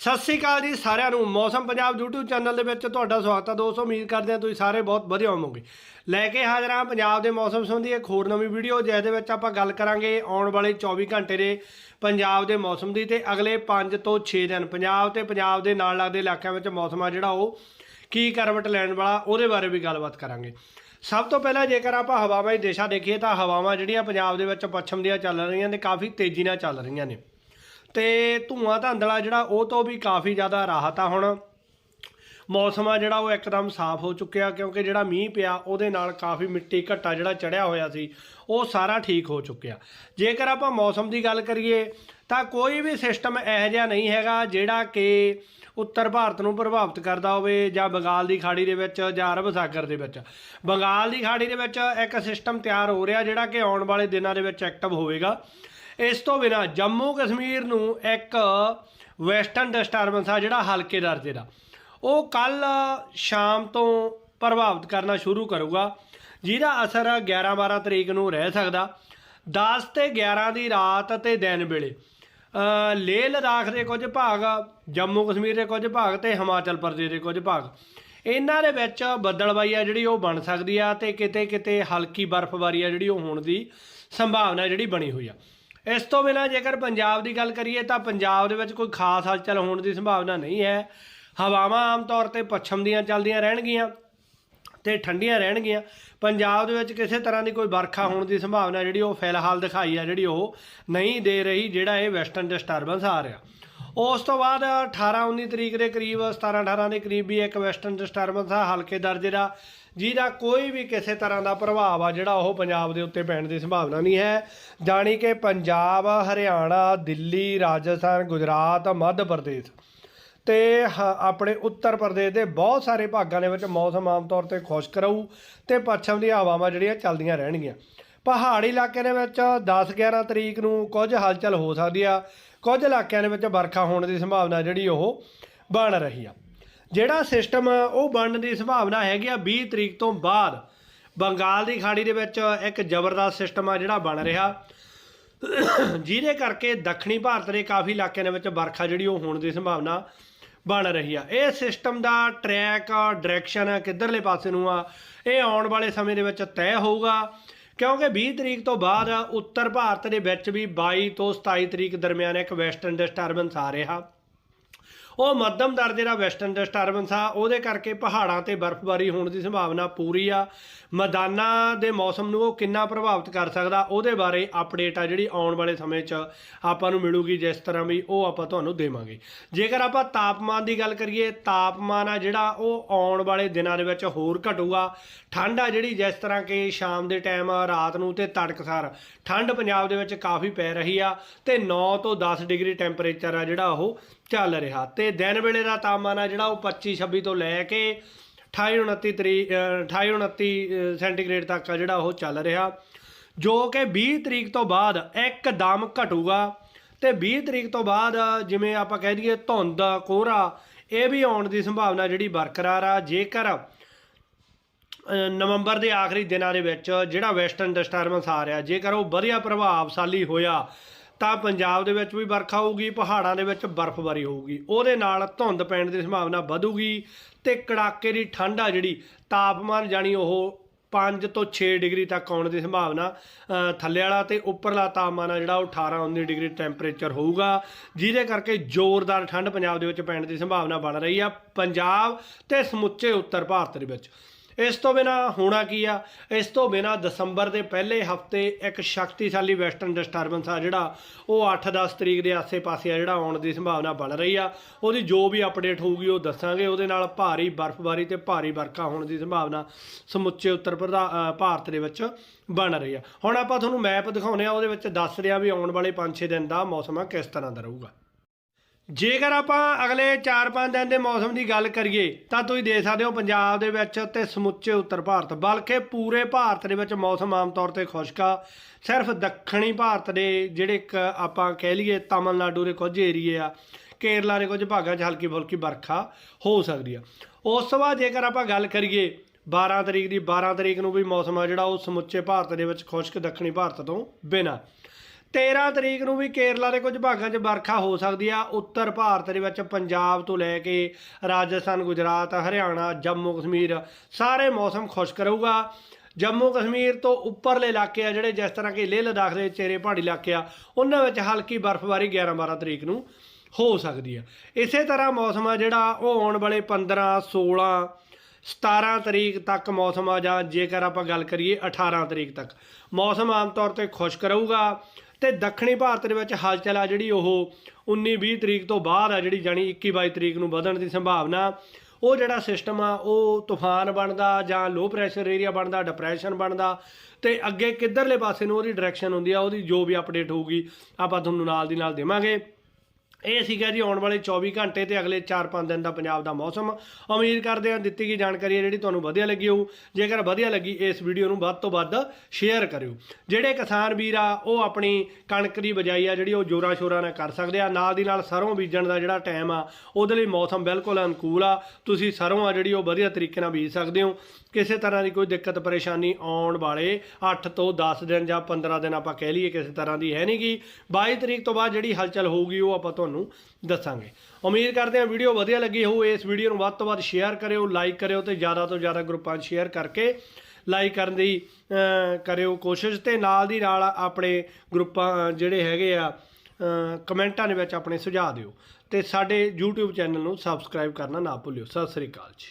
ਸਤਿ ਸ੍ਰੀ ਅਕਾਲ ਜੀ ਸਾਰਿਆਂ ਨੂੰ। ਮੌਸਮ ਪੰਜਾਬ YouTube ਚੈਨਲ ਦੇ ਵਿੱਚ ਤੁਹਾਡਾ ਸਵਾਗਤ ਹੈ। ਦੋਸਤੋ, ਉਮੀਦ ਕਰਦੇ ਹਾਂ ਤੁਸੀਂ ਸਾਰੇ ਬਹੁਤ ਵਧੀਆ ਹੋਵੋਗੇ। ਲੈ ਕੇ ਹਾਜ਼ਰ ਹਾਂ ਪੰਜਾਬ ਦੇ ਮੌਸਮ ਸੰਬੰਧੀ ਇੱਕ ਹੋਰ ਨਵੀਂ ਵੀਡੀਓ ਜਿਸ ਦੇ ਵਿੱਚ ਆਪਾਂ ਗੱਲ ਕਰਾਂਗੇ ਆਉਣ ਵਾਲੇ 24 ਘੰਟੇ ਦੇ ਪੰਜਾਬ ਦੇ ਮੌਸਮ ਦੀ ਤੇ ਅਗਲੇ 5 ਤੋਂ 6 ਦਿਨ। ਪੰਜਾਬ ਤੇ ਪੰਜਾਬ ਦੇ ਨਾਲ ਲੱਗਦੇ ਇਲਾਕਿਆਂ ਵਿੱਚ ਮੌਸਮ ਆ ਜਿਹੜਾ ਉਹ ਕੀ ਕਰਵਟ ਲੈਣ ਵਾਲਾ, ਉਹਦੇ ਬਾਰੇ ਵੀ ਗੱਲਬਾਤ ਕਰਾਂਗੇ। ਸਭ ਤੋਂ ਪਹਿਲਾਂ ਜੇਕਰ ਆਪਾਂ ਹਵਾਵਾਂ ਦੀ ਦਿਸ਼ਾ ਦੇਖੀਏ ਤਾਂ ਹਵਾਵਾਂ ਜਿਹੜੀਆਂ ਪੰਜਾਬ ਦੇ ਵਿੱਚ ਪੱਛਮ ਦੀਆਂ ਚੱਲ ਰਹੀਆਂ ਨੇ, ਕਾਫੀ ਤੇਜ਼ੀ ਨਾਲ ਚੱਲ ਰਹੀਆਂ ਨੇ। ਤੇ ਧੂਆਂ ਧੰਦਲਾ ਜਿਹੜਾ, ਉਹ ਤੋਂ ਵੀ ਕਾਫੀ ਜ਼ਿਆਦਾ ਰਾਹਤ ਆ ਹੁਣ। ਮੌਸਮ ਆ ਜਿਹੜਾ, ਉਹ ਇੱਕਦਮ ਸਾਫ਼ ਹੋ ਚੁੱਕਿਆ, ਕਿਉਂਕਿ ਜਿਹੜਾ ਮੀਂਹ ਪਿਆ, ਉਹਦੇ ਨਾਲ ਕਾਫੀ ਮਿੱਟੀ ਘੱਟਾ ਜਿਹੜਾ ਚੜਿਆ ਹੋਇਆ ਸੀ, ਉਹ ਸਾਰਾ ਠੀਕ ਹੋ ਚੁੱਕਿਆ। ਜੇਕਰ ਆਪਾਂ ਮੌਸਮ ਦੀ ਗੱਲ ਕਰੀਏ, ਤਾਂ ਕੋਈ ਵੀ ਸਿਸਟਮ ਇਹੋ ਜਿਹਾ ਨਹੀਂ ਹੈਗਾ, ਜਿਹੜਾ ਕਿ ਉੱਤਰ ਭਾਰਤ ਨੂੰ ਪ੍ਰਭਾਵਿਤ ਕਰਦਾ ਹੋਵੇ, ਜਾਂ ਬੰਗਾਲ ਦੀ ਖਾੜੀ ਦੇ ਵਿੱਚ, ਜਾਂ ਅਰਬ ਸਾਗਰ ਦੇ ਵਿੱਚ। ਬੰਗਾਲ ਦੀ ਖਾੜੀ ਦੇ ਵਿੱਚ ਇੱਕ ਸਿਸਟਮ ਤਿਆਰ ਹੋ ਰਿਹਾ, ਜਿਹੜਾ ਕਿ ਆਉਣ ਵਾਲੇ ਦਿਨਾਂ ਦੇ ਵਿੱਚ ਐਕਟਿਵ ਹੋਵੇਗਾ। ਇਸ ਤੋਂ ਬਿਨਾ ਜੰਮੂ ਕਸ਼ਮੀਰ ਨੂੰ ਇੱਕ ਵੈਸਟਰਨ ਡਿਸਟਰਬੈਂਸ ਆ ਜਿਹੜਾ ਹਲਕੇ ਦਰਜੇ ਦਾ। ਉਹ ਕੱਲ ਸ਼ਾਮ ਤੋਂ ਪ੍ਰਭਾਵਿਤ ਕਰਨਾ ਸ਼ੁਰੂ ਕਰੂਗਾ। ਜਿਹਦਾ ਅਸਰ 11 12 ਤਰੀਕ ਨੂੰ ਰਹਿ ਸਕਦਾ। 10 ਤੇ 11 ਦੀ ਰਾਤ ਅਤੇ ਦਿਨ ਵੇਲੇ। ਲੇਹ ਲਦਾਖ ਦੇ ਕੁਝ ਭਾਗ, ਜੰਮੂ ਕਸ਼ਮੀਰ ਦੇ ਕੁਝ ਭਾਗ ਤੇ ਹਿਮਾਚਲ ਪ੍ਰਦੇਸ਼ ਦੇ ਕੁਝ ਭਾਗ। ਇਹਨਾਂ ਦੇ ਵਿੱਚ ਬੱਦਲਬਾਈ ਆ ਜਿਹੜੀ ਉਹ ਬਣ ਸਕਦੀ ਆ ਤੇ ਕਿਤੇ ਕਿਤੇ ਹਲਕੀ ਬਰਫ਼ਬਾਰੀ ਆ ਜਿਹੜੀ ਉਹ ਹੋਣ ਦੀ ਸੰਭਾਵਨਾ ਜਿਹੜੀ ਬਣੀ ਹੋਈ ਆ। ਇਸ ਤੋਂ ਬਿਨਾਂ ਜੇਕਰ ਪੰਜਾਬ ਦੀ ਗੱਲ ਕਰੀਏ ਤਾਂ ਪੰਜਾਬ ਦੇ ਵਿੱਚ ਕੋਈ ਖਾਸ ਹਲਚਲ ਹੋਣ ਦੀ ਸੰਭਾਵਨਾ ਨਹੀਂ ਹੈ। ਹਵਾਵਾਂ ਆਮ ਤੌਰ ਤੇ ਪੱਛਮ ਦੀਆਂ ਚੱਲਦੀਆਂ ਰਹਿਣਗੀਆਂ ਤੇ ਠੰਡੀਆਂ ਰਹਿਣਗੀਆਂ। ਪੰਜਾਬ ਦੇ ਵਿੱਚ ਕਿਸੇ ਤਰ੍ਹਾਂ ਦੀ ਕੋਈ ਵਰਖਾ ਹੋਣ ਦੀ ਸੰਭਾਵਨਾ ਜਿਹੜੀ ਉਹ ਫਿਲਹਾਲ ਦਿਖਾਈ ਆ, ਜਿਹੜੀ ਉਹ ਨਹੀਂ ਦੇ ਰਹੀ, ਜਿਹੜਾ ਇਹ ਵੈਸਟਰਨ ਡਿਸਟਰਬੈਂਸ ਆ ਰਿਹਾ। ਉਸ ਤੋਂ ਬਾਅਦ 18 19 ਤਰੀਕ ਦੇ ਕਰੀਬ 17 18 ਦੇ ਕਰੀਬ ਵੀ ਇੱਕ ਵੈਸਟਰਨ ਡਿਸਟਰਬੈਂਸ ਆ ਹਲਕੇ ਦਰਜੇ ਦਾ, ਜਿਹਦਾ ਕੋਈ ਵੀ ਕਿਸੇ ਤਰ੍ਹਾਂ ਦਾ ਪ੍ਰਭਾਵ ਆ, ਜਿਹੜਾ ਉਹ ਪੰਜਾਬ ਦੇ ਉੱਤੇ ਪੈਣ ਦੀ ਸੰਭਾਵਨਾ ਨਹੀਂ ਹੈ। ਜਾਣੀ ਕਿ ਪੰਜਾਬ, ਹਰਿਆਣਾ, ਦਿੱਲੀ, ਰਾਜਸਥਾਨ, ਗੁਜਰਾਤ, ਮੱਧ ਪ੍ਰਦੇਸ਼ ਤੇ ਹ- ਆਪਣੇ ਉੱਤਰ ਪ੍ਰਦੇਸ਼ ਦੇ ਬਹੁਤ ਸਾਰੇ ਭਾਗਾਂ ਦੇ ਵਿੱਚ ਮੌਸਮ ਆਮ ਤੌਰ ਤੇ ਖੁਸ਼ਕ ਰਹੂ ਤੇ ਪੱਛਮ ਦੀਆਂ ਹਵਾਵਾਂ ਜਿਹੜੀਆਂ ਚੱਲਦੀਆਂ ਰਹਿਣਗੀਆਂ। ਪਹਾੜੀ ਇਲਾਕੇ ਦੇ ਵਿੱਚ 10 11 ਤਰੀਕ ਨੂੰ ਕੁਝ ਹਲਚਲ ਹੋ ਸਕਦੀ ਆ। ਕੁਝ ਇਲਾਕਿਆਂ ਦੇ ਵਿੱਚ ਵਰਖਾ ਹੋਣ ਦੀ ਸੰਭਾਵਨਾ ਜਿਹੜੀ ਉਹ ਬਣ ਰਹੀ ਆ। ਜਿਹੜਾ ਸਿਸਟਮ ਉਹ ਬਣਨ ਦੀ ਸੰਭਾਵਨਾ ਹੈਗੀ ਆ 20 ਤਰੀਕ ਤੋਂ ਬਾਅਦ। ਬੰਗਾਲ ਦੀ ਖਾੜੀ ਦੇ ਵਿੱਚ ਇੱਕ ਜ਼ਬਰਦਸਤ ਸਿਸਟਮ ਆ ਜਿਹੜਾ ਬਣ ਰਿਹਾ। ਜਿਹਦੇ ਕਰਕੇ ਦੱਖਣੀ ਭਾਰਤ ਦੇ ਕਾਫੀ ਇਲਾਕਿਆਂ ਦੇ ਵਿੱਚ ਵਰਖਾ ਜਿਹੜੀ ਉਹ ਹੋਣ ਦੀ ਸੰਭਾਵਨਾ ਬਣ ਰਹੀ ਆ। ਇਹ ਸਿਸਟਮ ਦਾ ਟਰੈਕ ਡਾਇਰੈਕਸ਼ਨ ਕਿੱਧਰਲੇ ਪਾਸੇ ਨੂੰ ਆ, ਇਹ ਆਉਣ ਵਾਲੇ ਸਮੇਂ ਦੇ ਵਿੱਚ ਤੈਅ ਹੋਊਗਾ। ਕਿਉਂਕਿ 20 ਤਰੀਕ ਤੋਂ ਬਾਅਦ ਉੱਤਰ ਭਾਰਤ ਦੇ ਵਿੱਚ ਵੀ 22 ਤੋਂ 27 ਤਰੀਕ ਦਰਮਿਆਨ ਇੱਕ ਵੈਸਟਰਨ ਡਿਸਟਰਬੈਂਸ ਆ ਰਿਹਾ। ਉਹ ਮੱਧਮ ਦਰਜੇ ਦਾ ਵੈਸਟਰਨ ਡਿਸਟਰਬੈਂਸ ਆ ਉਹਦੇ ਕਰਕੇ ਪਹਾੜਾਂ ਤੇ ਬਰਫ਼ਬਾਰੀ ਹੋਣ ਦੀ ਸੰਭਾਵਨਾ ਪੂਰੀ ਆ। ਮੈਦਾਨਾਂ ਦੇ ਮੌਸਮ ਨੂੰ ਉਹ ਕਿੰਨਾ ਪ੍ਰਭਾਵਿਤ ਕਰ ਸਕਦਾ, ਉਹਦੇ ਬਾਰੇ ਅਪਡੇਟ ਆ ਜਿਹੜੀ ਆਉਣ ਵਾਲੇ ਸਮੇਂ 'ਚ ਆਪਾਂ ਨੂੰ ਮਿਲੂਗੀ, ਜਿਸ ਤਰ੍ਹਾਂ ਵੀ ਉਹ ਆਪਾਂ ਤੁਹਾਨੂੰ ਦੇਵਾਂਗੇ। ਜੇਕਰ ਆਪਾਂ ਤਾਪਮਾਨ ਦੀ ਗੱਲ ਕਰੀਏ, ਤਾਪਮਾਨ ਆ ਜਿਹੜਾ ਉਹ ਆਉਣ ਵਾਲੇ ਦਿਨਾਂ ਦੇ ਵਿੱਚ ਹੋਰ ਘਟੂਗਾ। ਠੰਡ ਆ ਜਿਹੜੀ, ਜਿਸ ਤਰ੍ਹਾਂ ਕਿ ਸ਼ਾਮ ਦੇ ਟਾਈਮ ਰਾਤ ਨੂੰ ਤੇ ਤੜਕਸਾਰ। ਠੰਡ ਪੰਜਾਬ ਦੇ ਵਿੱਚ ਕਾਫੀ ਪੈ ਰਹੀ ਆ ਤੇ 9 ਤੋਂ 10 ਡਿਗਰੀ ਟੈਂਪਰੇਚਰ ਆ ਜਿਹੜਾ ਉਹ ਚੱਲ ਰਿਹਾ। ਤੇ ਦਿਨ ਵੇਲੇ ਦਾ ਤਾਪਮਾਨ ਆ ਜਿਹੜਾ ਉਹ 25 26 ਤੋਂ ਲੈ ਕੇ 28 29 ਤਰੀਕ 28 29 ਸੈਂਟੀਗ੍ਰੇਡ ਤੱਕ ਆ ਜਿਹੜਾ ਉਹ ਚੱਲ ਰਿਹਾ। ਜੋ ਕਿ 20 ਤਰੀਕ ਤੋਂ ਬਾਅਦ ਇੱਕਦਮ ਘਟੂਗਾ। ਤੇ 20 ਤਰੀਕ ਤੋਂ ਬਾਅਦ ਜਿਵੇਂ ਆਪਾਂ ਕਹਿ ਦਈਏ ਧੁੰਦ, ਕੋਹਰਾ, ਇਹ ਵੀ ਆਉਣ ਦੀ ਸੰਭਾਵਨਾ ਜਿਹੜੀ ਬਰਕਰਾਰ ਆ। ਜੇਕਰ ਨਵੰਬਰ ਦੇ ਆਖਰੀ ਦਿਨਾਂ ਦੇ ਵਿੱਚ ਜਿਹੜਾ ਵੈਸਟਰਨ ਡਿਸਟਰਬੈਂਸ ਆ ਰਿਹਾ, ਜੇਕਰ ਉਹ ਵਧੀਆ ਪ੍ਰਭਾਵਸ਼ਾਲੀ ਹੋਇਆ ਤਾਂ ਪੰਜਾਬ ਦੇ ਵਿੱਚ ਵੀ ਵਰਖਾ ਹੋਊਗੀ, ਪਹਾੜਾਂ ਦੇ ਵਿੱਚ ਬਰਫ਼ਬਾਰੀ ਹੋਊਗੀ। ਉਹਦੇ ਨਾਲ ਧੁੰਦ ਪੈਣ ਦੀ ਸੰਭਾਵਨਾ ਵਧੂਗੀ ਤੇ ਕੜਾਕੇ ਦੀ ਠੰਡ ਆ ਜਿਹੜੀ, ਤਾਪਮਾਨ ਜਾਨੀ ਉਹ 5 ਤੋਂ 6 ਡਿਗਰੀ ਤੱਕ ਆਉਣ ਦੀ ਸੰਭਾਵਨਾ ਥੱਲੇ ਵਾਲਾ ਤੇ ਉੱਪਰਲਾ ਤਾਪਮਾਨ ਆ ਜਿਹੜਾ ਉਹ 18 19 ਡਿਗਰੀ ਟੈਂਪਰੇਚਰ ਹੋਊਗਾ। ਜਿਹਦੇ ਕਰਕੇ ਜ਼ੋਰਦਾਰ ਠੰਡ ਪੰਜਾਬ ਦੇ ਵਿੱਚ ਪੈਣ ਦੀ ਸੰਭਾਵਨਾ ਬਣ ਰਹੀ ਆ ਪੰਜਾਬ ਤੇ ਸਮੁੱਚੇ ਉੱਤਰ ਭਾਰਤ ਦੇ ਵਿੱਚ। ਇਸ ਤੋਂ ਬਿਨਾ ਹੋਣਾ ਕੀ ਆ? ਇਸ ਤੋਂ ਬਿਨਾ ਦਸੰਬਰ ਦੇ ਪਹਿਲੇ ਹਫ਼ਤੇ ਇੱਕ ਸ਼ਕਤੀਸ਼ਾਲੀ ਵੈਸਟਰਨ ਡਿਸਟਰਬੈਂਸ ਆ ਜਿਹੜਾ, ਉਹ 8-10 ਤਰੀਕ ਦੇ ਆਸੇ-ਪਾਸੇ ਆ ਜਿਹੜਾ ਆਉਣ ਦੀ ਸੰਭਾਵਨਾ ਬਣ ਰਹੀ ਆ। ਉਹਦੀ ਜੋ ਵੀ ਅਪਡੇਟ ਹੋਊਗੀ ਉਹ ਦੱਸਾਂਗੇ। ਉਹਦੇ ਨਾਲ ਭਾਰੀ ਬਰਫ਼ਬਾਰੀ ਤੇ ਭਾਰੀ ਵਰਖਾ ਹੋਣ ਦੀ ਸੰਭਾਵਨਾ ਸਮੁੱਚੇ ਉੱਤਰ ਪ੍ਰਦਾ- ਭਾਰਤ ਦੇ ਵਿੱਚ ਬਣ ਰਹੀ ਆ। ਹੁਣ ਆਪਾਂ ਤੁਹਾਨੂੰ ਮੈਪ ਦਿਖਾਉਨੇ ਆ। ਉਹਦੇ ਵਿੱਚ ਦੱਸ ਰਿਹਾ ਵੀ ਆਉਣ ਵਾਲੇ 5-6 ਦਿਨ ਦਾ ਮੌਸਮ ਆ, ਕਿਸ ਤਰ੍ਹਾਂ ਦਾ ਰਹੂਗਾ। ਜੇਕਰ ਆਪਾਂ ਅਗਲੇ 4-5 ਦਿਨ ਦੇ ਮੌਸਮ ਦੀ ਗੱਲ ਕਰੀਏ, ਤਾਂ ਤੁਸੀਂ ਦੇਖ ਸਕਦੇ ਹੋ ਪੰਜਾਬ ਦੇ ਵਿੱਚ ਤੇ ਸਮੁੱਚੇ ਉੱਤਰ ਭਾਰਤ, ਬਲਕਿ ਪੂਰੇ ਭਾਰਤ ਦੇ ਵਿੱਚ ਮੌਸਮ ਆਮ ਤੌਰ ਤੇ ਖੁਸ਼ਕ ਆ। ਸਿਰਫ ਦੱਖਣੀ ਭਾਰਤ ਦੇ ਜਿਹੜੇ ਇੱਕ ਆਪਾਂ ਕਹਿ ਲਈਏ ਤਾਮਿਲਨਾਡੂ ਦੇ ਕੁਝ ਏਰੀਏ ਆ, ਕੇਰਲਾ ਦੇ ਕੁਝ ਭਾਗਾਂ 'ਚ ਹਲਕੀ ਫੁਲਕੀ ਵਰਖਾ ਹੋ ਸਕਦੀ ਆ। ਉਸ ਤੋਂ ਬਾਅਦ ਜੇਕਰ ਆਪਾਂ ਗੱਲ ਕਰੀਏ 12 ਤਰੀਕ ਦੀ 12 ਤਰੀਕ ਨੂੰ ਵੀ ਮੌਸਮ ਆ ਜਿਹੜਾ, ਉਹ ਸਮੁੱਚੇ ਭਾਰਤ ਦੇ ਵਿੱਚ ਖੁਸ਼ਕ ਦੱਖਣੀ ਭਾਰਤ ਤੋਂ ਬਿਨਾਂ। 13 ਤਰੀਕ ਨੂੰ ਵੀ ਕੇਰਲਾ ਦੇ ਕੁਝ ਭਾਗਾਂ 'ਚ ਵਰਖਾ ਹੋ ਸਕਦੀ ਆ। ਉੱਤਰ ਭਾਰਤ ਦੇ ਵਿੱਚ ਪੰਜਾਬ ਤੋਂ ਲੈ ਕੇ ਰਾਜਸਥਾਨ, ਗੁਜਰਾਤ, ਹਰਿਆਣਾ, ਜੰਮੂ ਕਸ਼ਮੀਰ ਸਾਰੇ ਮੌਸਮ ਖੁਸ਼ਕ ਰਹੂਗਾ। ਜੰਮੂ ਕਸ਼ਮੀਰ ਤੋਂ ਉੱਪਰਲੇ ਇਲਾਕੇ ਆ ਜਿਹੜੇ ਜਿਸ ਤਰ੍ਹਾਂ ਕਿ ਲੇਹ ਲਦਾਖ ਦੇ ਚੇਰੇ ਪਹਾੜੀ ਇਲਾਕੇ ਆ, ਉਹਨਾਂ ਵਿੱਚ ਹਲਕੀ ਬਰਫ਼ਬਾਰੀ 11 12 ਤਰੀਕ ਨੂੰ ਹੋ ਸਕਦੀ ਆ। ਇਸੇ ਤਰ੍ਹਾਂ ਮੌਸਮ ਆ ਜਿਹੜਾ, ਉਹ ਆਉਣ ਵਾਲੇ 15 16 17 ਤਰੀਕ ਤੱਕ ਮੌਸਮ ਆ ਜਾਂ ਜੇਕਰ ਆਪਾਂ ਗੱਲ ਕਰੀਏ 18 ਤਰੀਕ ਤੱਕ, ਮੌਸਮ ਆਮ ਤੌਰ ਤੇ ਖੁਸ਼ਕ ਰਹੂਗਾ। ਤੇ ਦੱਖਣੀ ਭਾਰਤ ਦੇ ਵਿੱਚ ਹਲਚਲ ਆ ਜਿਹੜੀ ਉਹ 19 20 ਤਰੀਕ ਤੋਂ ਬਾਅਦ ਆ ਜਿਹੜੀ ਜਾਣੀ 21 22 ਤਰੀਕ ਨੂੰ ਵਧਣ ਦੀ ਸੰਭਾਵਨਾ। ਉਹ ਜਿਹੜਾ ਸਿਸਟਮ ਆ, ਉਹ ਤੂਫਾਨ ਬਣਦਾ ਜਾਂ ਲੋ ਪ੍ਰੈਸ਼ਰ ਏਰੀਆ ਬਣਦਾ ਡਿਪਰੈਸ਼ਨ ਬਣਦਾ ਤੇ ਅੱਗੇ ਕਿੱਧਰਲੇ ਪਾਸੇ ਨੂੰ ਉਹਦੀ ਡਾਇਰੈਕਸ਼ਨ ਹੁੰਦੀ ਆ, ਉਹਦੀ ਜੋ ਵੀ ਅਪਡੇਟ ਹੋਊਗੀ, ਆਪਾਂ ਤੁਹਾਨੂੰ ਨਾਲ ਦੀ ਨਾਲ ਦੇਵਾਂਗੇ। ਇਹ ਸੀਗਾ ਜੀ ਆਉਣ ਵਾਲੇ 24 ਘੰਟੇ ਤੇ ਅਗਲੇ 4-5 ਦਿਨ ਦਾ ਪੰਜਾਬ ਦਾ ਮੌਸਮ। ਉਮੀਦ ਕਰਦੇ ਹਾਂ ਦਿੱਤੀ ਗਈ ਜਾਣਕਾਰੀ ਹੈ ਜਿਹੜੀ ਤੁਹਾਨੂੰ ਵਧੀਆ ਲੱਗੀ ਹੋਊ। ਜੇਕਰ ਵਧੀਆ ਲੱਗੀ ਇਸ ਵੀਡੀਓ ਨੂੰ ਵੱਧ ਤੋਂ ਵੱਧ ਸ਼ੇਅਰ ਕਰਿਓ। ਜਿਹੜੇ ਕਿਸਾਨ ਵੀਰ ਆ, ਉਹ ਆਪਣੀ ਕਣਕ ਦੀ ਬਜਾਈ ਆ ਜਿਹੜੀ ਉਹ ਜੋਰਾਂ ਸ਼ੋਰਾਂ ਨਾਲ ਕਰ ਸਕਦੇ ਆ। ਨਾਲ ਦੀ ਨਾਲ ਸਰੋਂ ਬੀਜਣ ਦਾ ਜਿਹੜਾ ਟਾਈਮ ਆ, ਉਹਦੇ ਲਈ ਮੌਸਮ ਬਿਲਕੁਲ ਅਨੁਕੂਲ ਆ। ਤੁਸੀਂ ਸਰੋਂ ਆ ਜਿਹੜੀ ਉਹ ਵਧੀਆ ਤਰੀਕੇ ਨਾਲ ਬੀਜ ਸਕਦੇ ਹੋ। ਕਿਸੇ ਤਰ੍ਹਾਂ ਦੀ ਕੋਈ ਦਿੱਕਤ ਪਰੇਸ਼ਾਨੀ ਆਉਣ ਵਾਲੇ 8 ਤੋਂ 10 ਦਿਨ ਜਾਂ 15 ਦਿਨ ਆਪਾਂ ਕਹਿ ਲਈਏ ਕਿਸੇ ਤਰ੍ਹਾਂ ਦੀ ਹੈ ਨਹੀਂ ਗੀ 22 ਤਰੀਕ ਤੋਂ ਬਾਅਦ ਜਿਹੜੀ ਹਲਚਲ ਹੋਊਗੀ ਉਹ ਆਪਾਂ ਤੁਹਾਨੂੰ ਦੱਸਾਂਗੇ। ਉਮੀਦ ਕਰਦੇ ਹਾਂ ਵੀਡੀਓ ਵਧੀਆ ਲੱਗੀ ਹੋਊ। ਇਸ ਵੀਡੀਓ ਨੂੰ ਵੱਧ ਤੋਂ ਵੱਧ ਸ਼ੇਅਰ ਕਰਿਓ ਲਾਈਕ ਕਰਿਓ ਤੇ ਜ਼ਿਆਦਾ ਤੋਂ ਜ਼ਿਆਦਾ ਗਰੁੱਪਾਂ 'ਚ ਸ਼ੇਅਰ ਕਰਕੇ ਲਾਈਕ ਕਰਨ ਦੀ ਕਰਿਓ ਕੋਸ਼ਿਸ਼ ਤੇ ਨਾਲ ਦੀ ਨਾਲ ਆਪਣੇ ਗਰੁੱਪਾਂ ਜਿਹੜੇ ਹੈਗੇ ਆ ਕਮੈਂਟਾਂ ਦੇ ਵਿੱਚ ਆਪਣੇ ਸੁਝਾਅ ਦਿਓ। ਤੇ ਸਾਡੇ YouTube ਚੈਨਲ ਨੂੰ ਸਬਸਕ੍ਰਾਈਬ ਕਰਨਾ ਨਾ ਭੁੱਲਿਓ। ਸਤਿ ਸ੍ਰੀ ਅਕਾਲ ਜੀ।